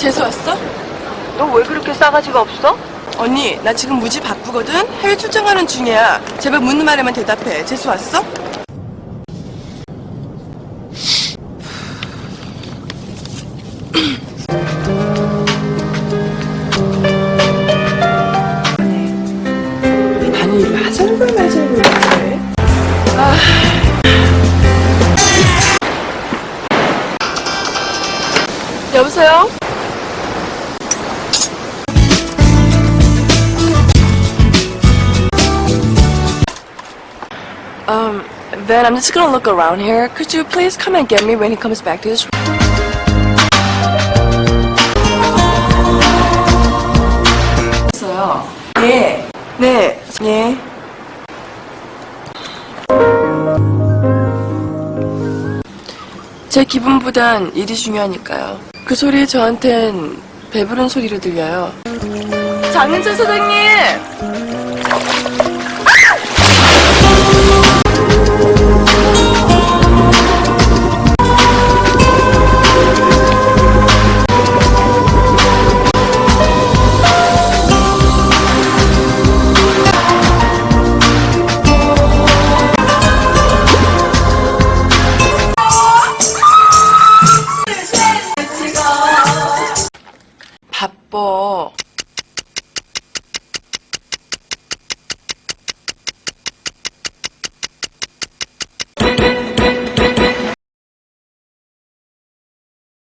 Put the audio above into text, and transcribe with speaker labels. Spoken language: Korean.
Speaker 1: 재수 왔어?
Speaker 2: 너 왜 그렇게 싸가지가 없어?
Speaker 1: 언니, 나 지금 무지 바쁘거든? 해외 출장 가는 중이야. 제발 묻는 말에만 대답해. 재수 왔어? 아니, 이거 하자는 거야, 말자는 거야, 아. 여보세요? Then I'm just gonna look around here. Could you please come and get me when he comes back to this room? 있어요. 예. 네. 예. 제 기분보단 일이 중요하니까요. 그 소리 저한텐 배부른 소리로 들려요. 장은철 사장님! 宝